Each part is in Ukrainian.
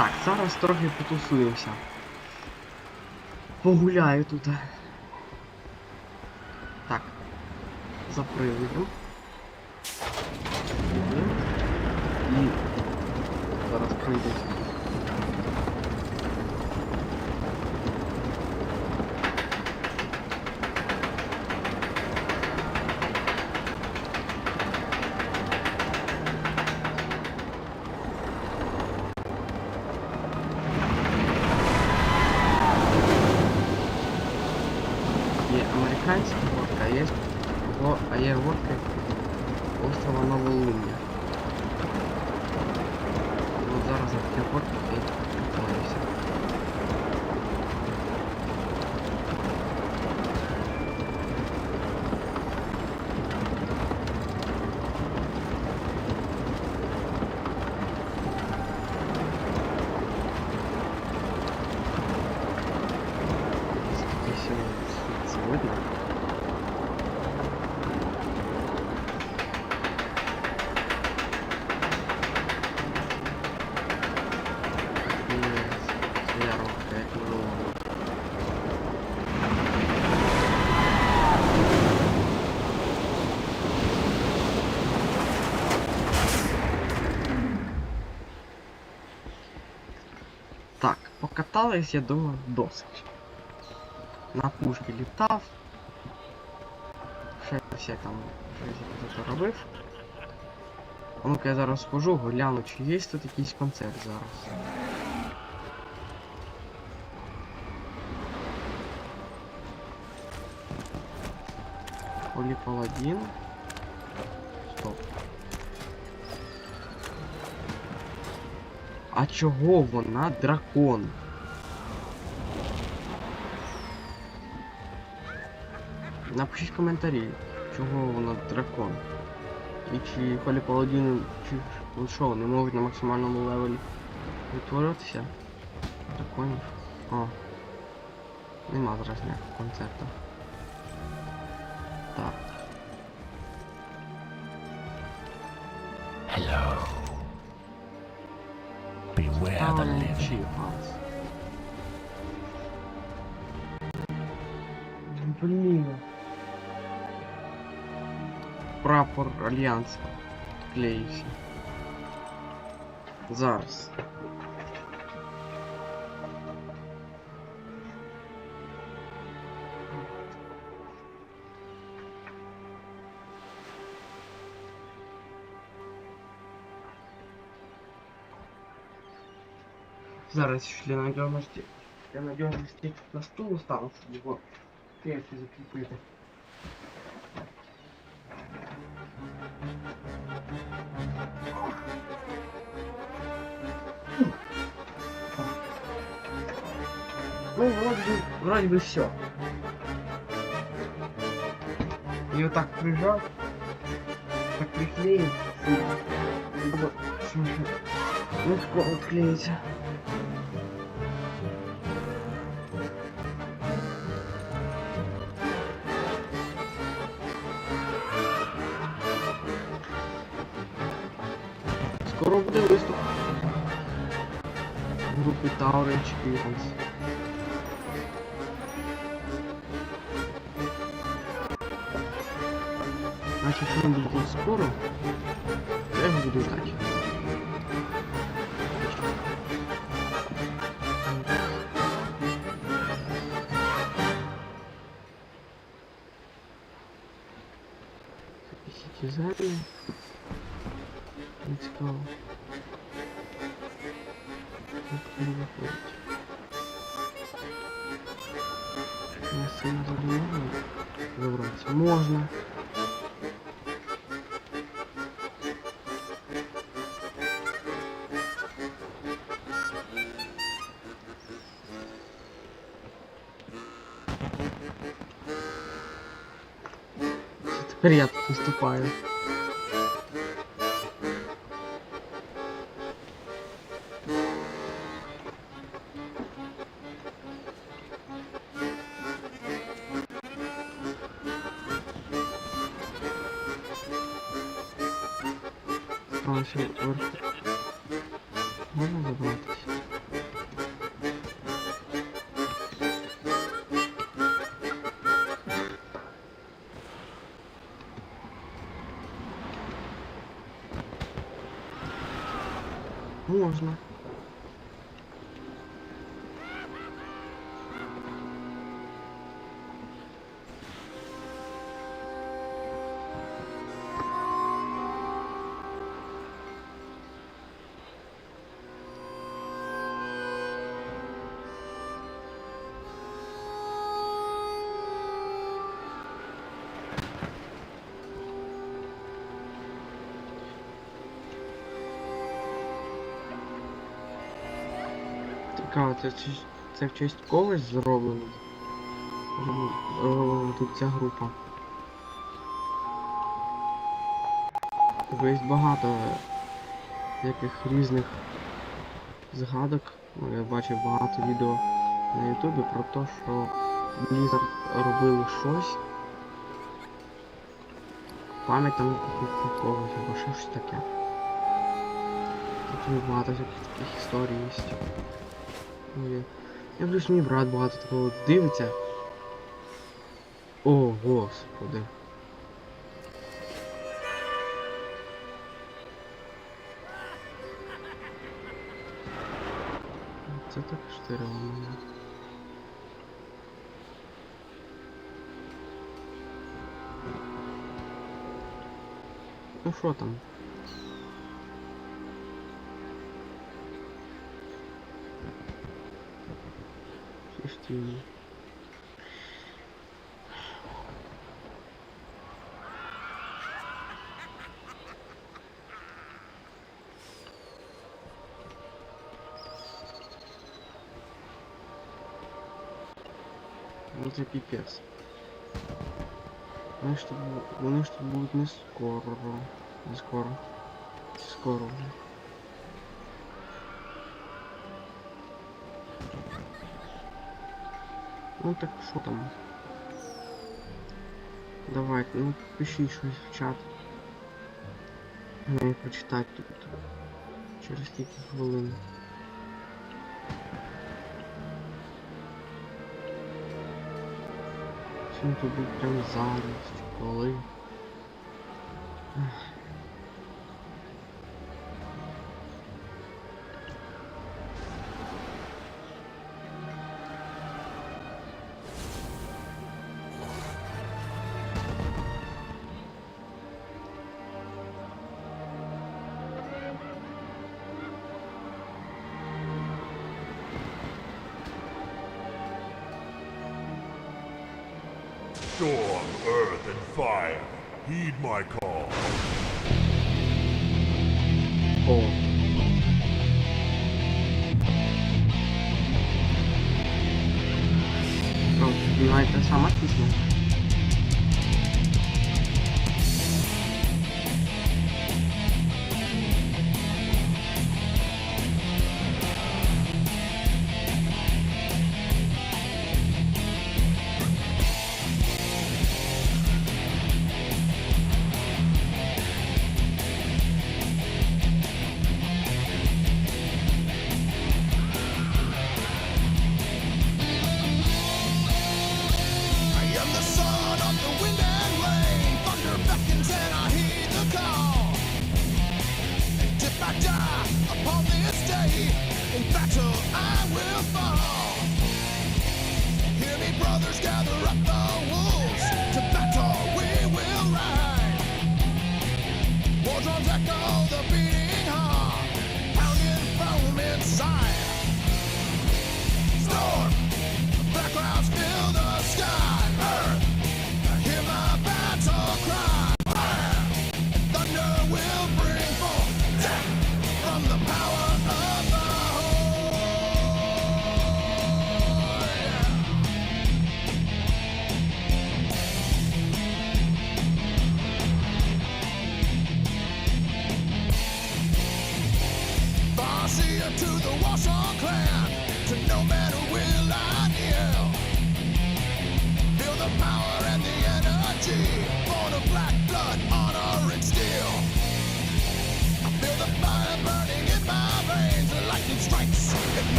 Так, зараз трохи потусуємося. Погуляю тут. Так. За приводу. І зараз прийдуть. Є американська водка, а є, во- а є водка острова Новолуння. От зараз я таке водки і купаюся. Скільки сьогодні сьогодні? Я рухаю, як минулого. Так, покатались, я думаю, досить. На пушки літав. Ще все там щось робив. А ну-ка я зараз схожу, гляну, чи є тут якийсь концерт зараз. Полі Паладін. Стоп. А чого вона дракон? Напишіть коментарі, чого вона дракон. І чи Холі Паладіни, чи ну що, не можуть на максимальному левелі відтворюватися? Драконів. О. Нема зараз ніякого концерту. Так. Hello. Beware the living. Chiefs. Блін. Прапор Альянсу. Клеївся. Зараз. Зараз ще для надіжності. Для надіжності на стул стану, щоб його крепко закріпити. Ну, вроде бы, вроде бы все. И вот так прижал, так приклеил. Слушай, ну скоро отклеится. Скоро буде виступ. Групи Tower Experience. Якщо він буде скоро, я його буду ждати. Записите Не цікаво. Як не виходить. Я сильно туди можна ще вверху. Можна забратися? Цікаво, це, це в честь когось зроблено? Тут ця група. Є багато яких різних згадок. Ну, Я бачив багато відео на Ютубі про те, що Blizzard робили щось. Пам'ять там когось або ще щось таке. Тут багато всяких таких історій є. Ну, я, плюс мій брат багато такого дивиться. О, господи. Це так штирило мене. Ну що там? Піпець. Вони ж тут, вони ж тут будуть не скоро. Не скоро. Скоро. Ну так що там? Давайте, ну пишіть щось в чат. Мені прочитати тут. Через кілька хвилин. Чим тут буде прям зараз, Storm, earth, and fire, heed my call. О. Ну, навіть та сама пісня. Battle I will fall. Hear me, brothers, gather up the wolves. To battle we will ride. War drums echo To the Warsaw clan, to no man will I kneel. Feel the power and the energy,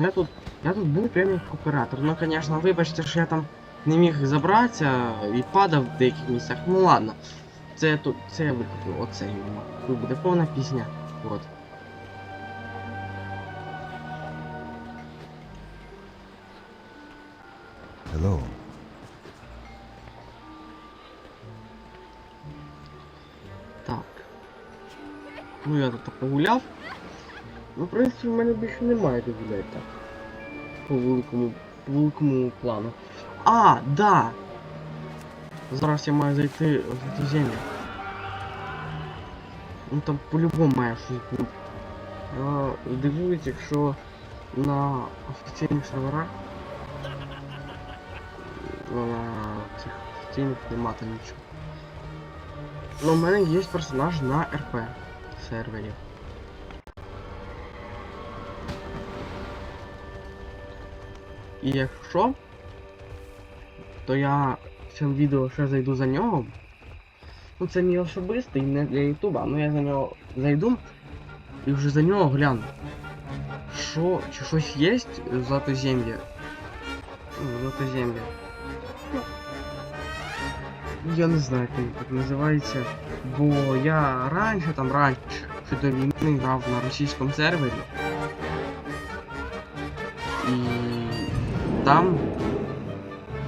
Я тут, я тут був прямо як оператор. Ну, звісно, вибачте, що я там не міг забратися і падав в деяких місцях. Ну ладно. Це я тут, це я викуплю, оце іменно. Тут буде повна пісня. От. Hello. Так. Ну я тут погуляв. Ну, в принципі, в мене більше немає де так. По великому, по великому плану. А, да! Зараз я маю зайти в цю землю. Ну там по-любому має щось бути. Я дивуюсь, якщо на офіційних серверах на цих офіційних нема там нічого. Ну, у мене є персонаж на РП сервері. І якщо, то я в цьому відео ще зайду за нього. Ну це мій особистий, не для Ютуба, ну я за нього зайду і вже за нього гляну. Що, чи щось є Златозем'я? Ну, Златозем'я. Я не знаю, як так називається. Бо я раніше там раніше ще до війни грав на російському сервері. І там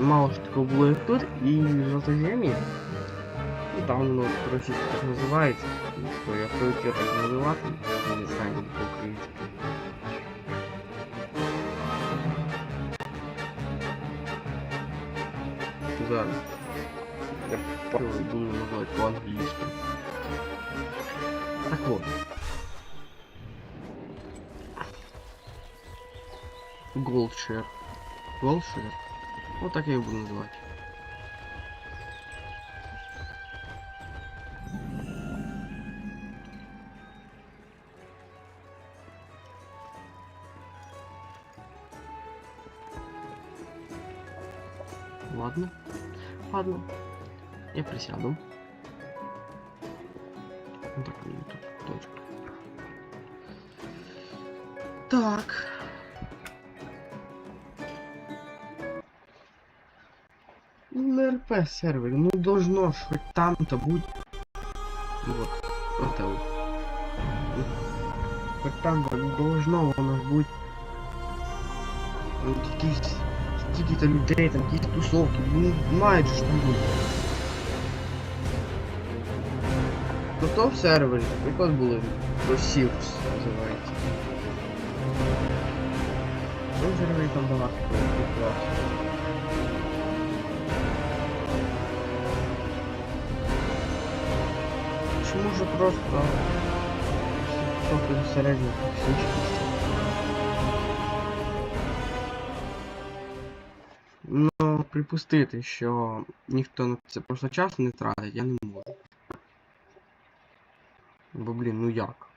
мало що такого було як тут, і в Златозем'ї. Ну там воно російське так називається. Що я привик його так називати, я не знаю, як по-українськи. Зараз. Я попробую, думаю, назвать по-английски. Так вот. Голдшер. Голдшер? Вот так я его буду называть. Ладно. Ладно. Я присяду. Ну так, мне Ну, на РП сервере, ну должно хоть там-то быть. Вот, это вот. Ну, Хоть там-то должно воно ж бути. Ну, якісь, скільки-то людей, там якісь тусовки, ну, мають ж там бути. Ну то в сервері, приклад були. Росівс називається. Ну, в сервері там багато приклад. Чи може просто трохи зарядил токсичність? Ну, припустити, що ніхто на це просто час не тратить, я не можу. Бо, блін, ну як?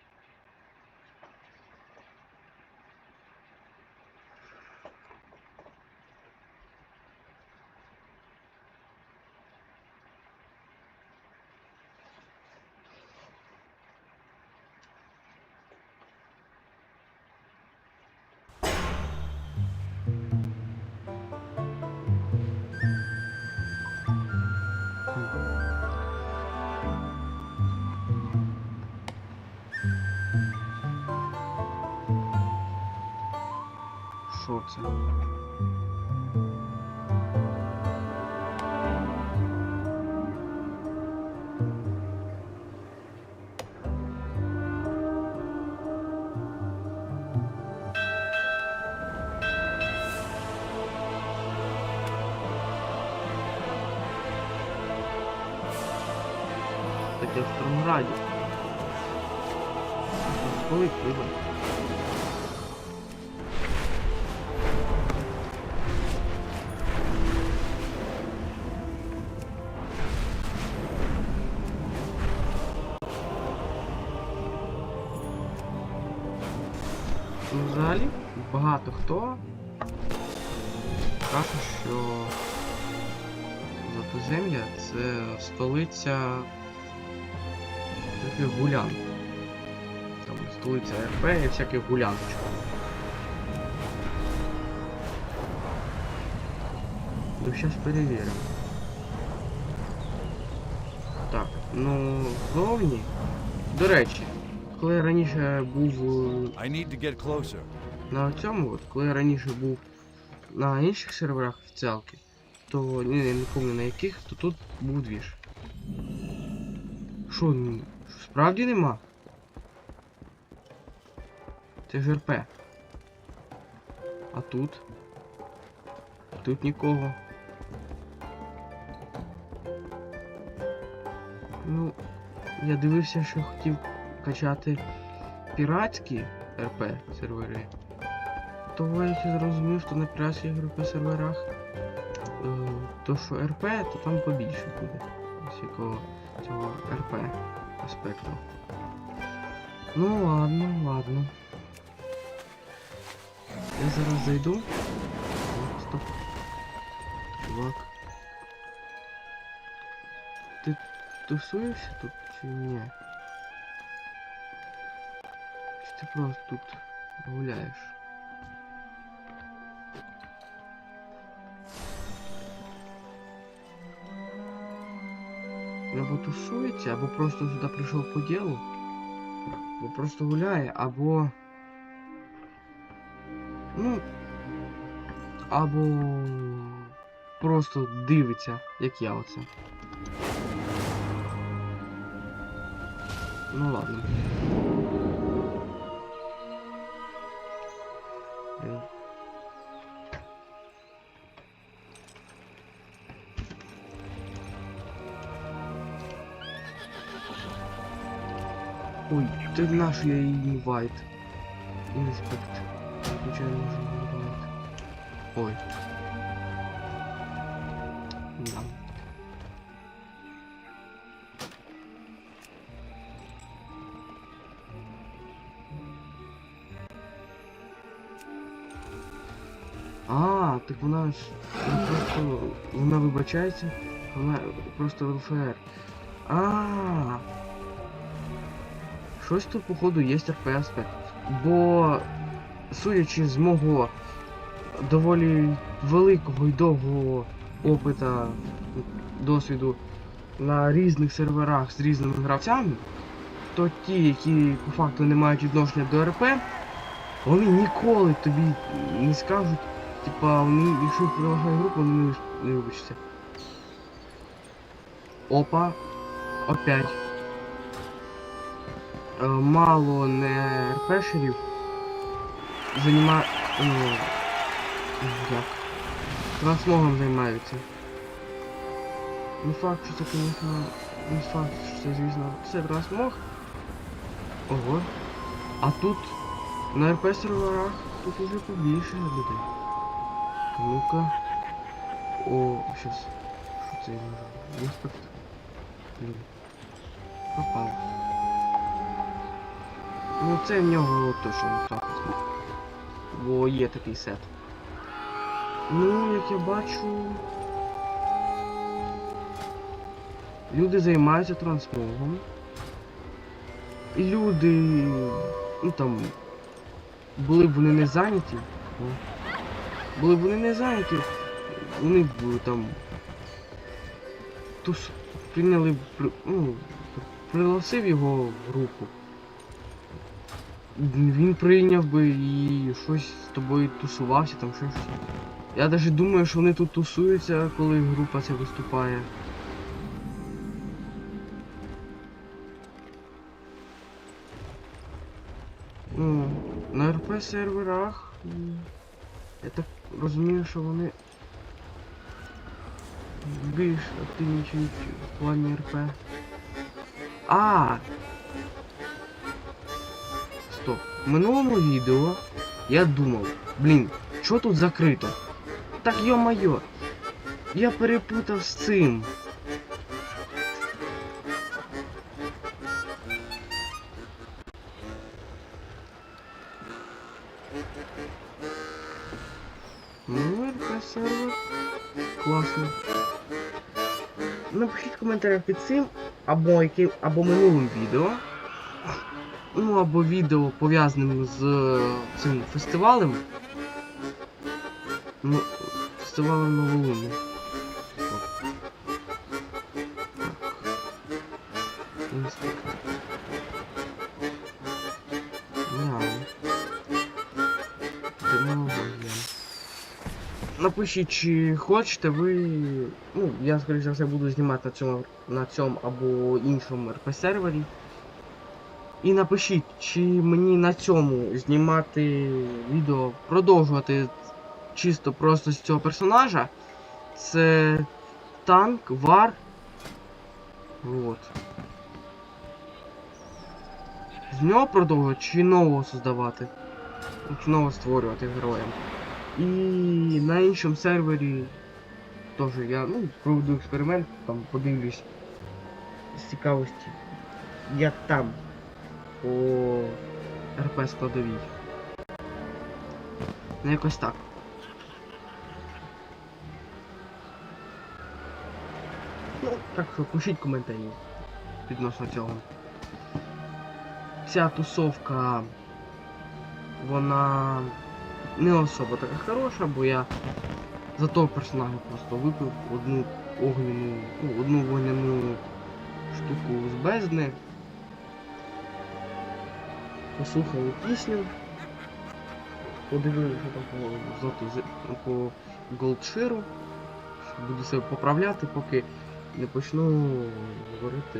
Коли прибув? Ну, взагалі, багато хто каже, що Златозем'я це столиця всяких гулян. Там столиця РП і всяких гуляночок. Ну сейчас перевіримо. Так, ну зовні. До речі, коли я раніше був е, на цьому, от, коли я раніше був на інших серверах офіціалки, то ні, не помню на яких, то тут був двіж. Що ну, справді нема? Це ж РП. А тут? Тут нікого. Ну, я дивився, що хотів качати піратські РП сервери. То я зрозумів, що на піратських РП серверах е, то що РП, то там побільше буде. Ось якого цього РП аспекту. Ну ладно, ладно. Я зараз зайду. О, Стоп. Чувак. Ти тусуєшся тут чи ні? Чи ти просто тут гуляєш? Або тусується, або просто сюди прийшов по ділу. Або просто гуляє, або. Ну. Або просто дивиться, як я оце. Ну ладно. ти наш я інвайт. Інспект. Звичайно, може інвайт. Ой. Да. А, так вона ж вона просто вона вибачається, вона просто ЛФР. А. Щось тут, походу, є РП аспект. Бо, судячи з мого доволі великого і довгого опита досвіду на різних серверах з різними гравцями, то ті, які по факту не мають відношення до РП, вони ніколи тобі не скажуть, типа, якщо прилагає групу, вони вибач- не вибачаться. Опа, опять. Е, мало не РПшерів заніма... Ну, як? Трансмогом займаються. Не факт, що це, звісно, не факт, що це, звісно, це трансмог. Ого. А тут на РП серверах тут уже побільше людей. Ну-ка. О, щас. Що це я можу? Блін. Пропав. Ну це в нього точно не так. Бо є такий сет. Ну, як я бачу. Люди займаються трансмогом. І люди. Ну там. Були б вони не зайняті. Були б вони не зайняті. Вони б там. Тус прийняли б. Ну, пригласив його в групу. Він прийняв би і щось з тобою тусувався, там щось. Я навіть думаю, що вони тут тусуються, коли група ця виступає. Ну, на РП серверах. Я так розумію, що вони більш активнічають в плані РП. А! Минулому відео я думав, блін, що тут закрито? Так йо-майо, я перепутав з цим. РП сервер. Класно. Напишіть коментарях під цим або яким або минулим відео ну або відео пов'язаним з е, цим фестивалем. Ну, фестивалем новолуння. Ну, Напишіть, чи хочете ви... Ну, я скоріше все буду знімати на цьому на цьому або іншому РП-сервері. І напишіть, чи мені на цьому знімати відео, продовжувати чисто просто з цього персонажа. Це танк, вар. Вот. З нього продовжувати чи нового создавати? Чи нового створювати героям. І на іншому сервері теж я ну, проведу експеримент, там подивлюсь з цікавості, як там по РП складовій. Ну якось так. Ну, так що пишіть коментарі відносно цього. Ця тусовка, вона не особо така хороша, бо я за того персонажа просто випив одну огняну, ну, одну вогняну штуку з бездни. Послухали пісню. Подивилися там по золоту по голдширу. Буду себе поправляти, поки не почну говорити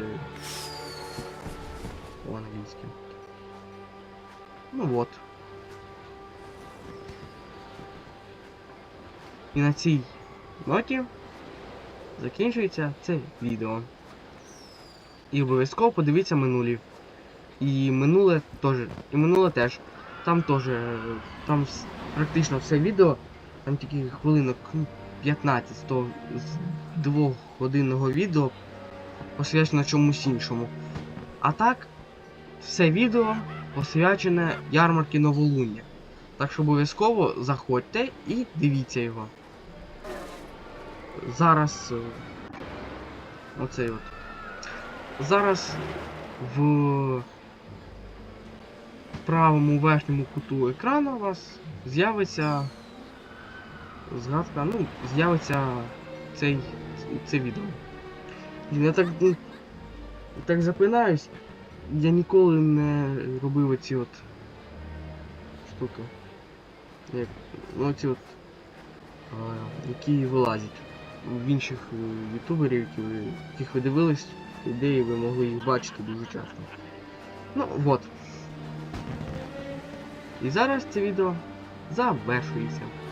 по-англійськи. Ну от. І на цій ноті закінчується це відео. І обов'язково подивіться минулі. І минуле теж. І минуле теж. Там теж. Там практично все відео. Там тільки хвилинок ну, 15 з того з двохгодинного відео посвячено чомусь іншому. А так, все відео посвячене ярмарки новолуння. Так що обов'язково заходьте і дивіться його. Зараз. е, Оцей от. Зараз в правому верхньому куту екрану у вас з'явиться згадка, ну, з'явиться цей, це відео. Я так, ну, так запинаюсь. Я ніколи не робив оці от штуки. Як, ну оці от, а, які вилазять в інших е, ютуберів, яких ви дивились, ідеї ви могли їх бачити дуже часто. Ну, от. І зараз це відео завершується.